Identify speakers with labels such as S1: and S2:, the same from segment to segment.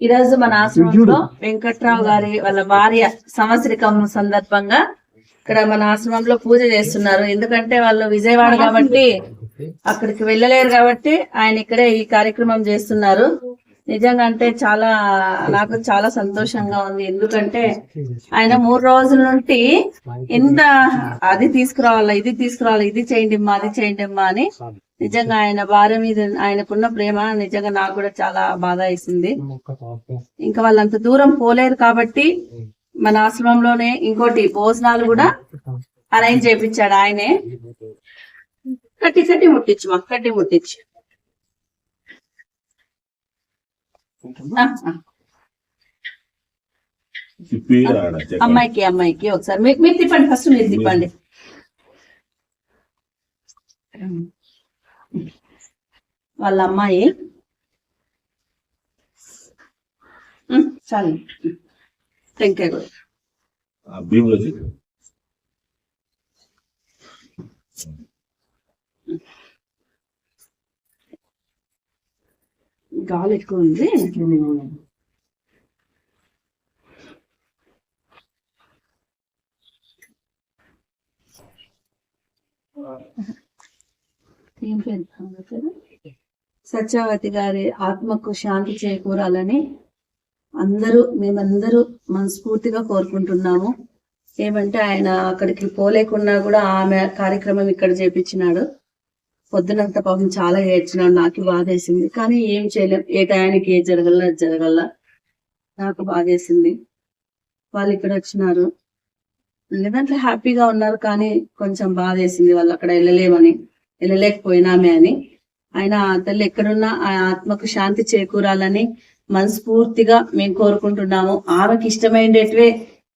S1: ఈ రోజు మన ఆశ్రమంలో వెంకట్రావు గారి వాళ్ళ భార్య సంవత్సరికం సందర్భంగా ఇక్కడ మన ఆశ్రమంలో పూజ చేస్తున్నారు. ఎందుకంటే వాళ్ళు విజయవాడ కాబట్టి అక్కడికి వెళ్ళలేరు కాబట్టి ఆయన ఇక్కడే ఈ కార్యక్రమం చేస్తున్నారు. నిజంగా అంటే చాలా నాకు చాలా సంతోషంగా ఉంది. ఎందుకంటే ఆయన మూడు రోజుల నుండి ఎంత అది తీసుకురావాలా ఇది తీసుకురావాలా ఇది చేయండి అమ్మా అది చేయండి అమ్మా అని నిజంగా ఆయన భార్య మీద ఆయనకున్న ప్రేమ నిజంగా నాకు కూడా చాలా బాధ వేసింది. ఇంకా వాళ్ళంత దూరం పోలేరు కాబట్టి మన ఆశ్రమంలోనే ఇంకోటి భోజనాలు కూడా అరేంజ్ చేయించాడు ఆయనే. కట్టి కట్టి ముట్టించు మా కట్టి ముట్టించు. అమ్మాయికి అమ్మాయికి ఒకసారి. మీరు తిప్పండి ఫస్ట్ మీరు తిప్పండి. వాళ్ళ అమ్మాయి చాలు. టెంకాయ కూడా. గాలి ఎక్కువ ఉంది. ఏం పేరు? ఆమె కదా సత్యవతి గారి ఆత్మకు శాంతి చేకూరాలని అందరూ మేమందరూ మనస్ఫూర్తిగా కోరుకుంటున్నాము. ఏమంటే ఆయన అక్కడికి పోలేకున్నా కూడా ఆమె కార్యక్రమం ఇక్కడ చేపించినాడు. పొద్దునంత పాపం చాలా ఏడ్చినాడు నాకు బాధేసింది. కానీ ఏం చేయలేం ఏ టయానికి ఏ జరగల జరగల నాకు బాధేసింది. వాళ్ళు ఇక్కడ వచ్చినారు. లేదంటే హ్యాపీగా ఉన్నారు కానీ కొంచెం బాధేసింది వాళ్ళు అక్కడ వెళ్ళలేమని. వెళ్ళలేకపోయినామే అని. ఆయన తల్లి ఎక్కడున్నా ఆ ఆత్మకు శాంతి చేకూరాలని మనస్ఫూర్తిగా మేము కోరుకుంటున్నాము. ఆమెకి ఇష్టమైనటివే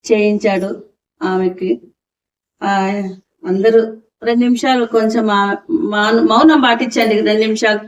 S1: చేయించాడు ఆమెకి. ఆ అందరూ రెండు నిమిషాలు కొంచెం మౌనం పాటించండి. రెండు నిమిషాలు.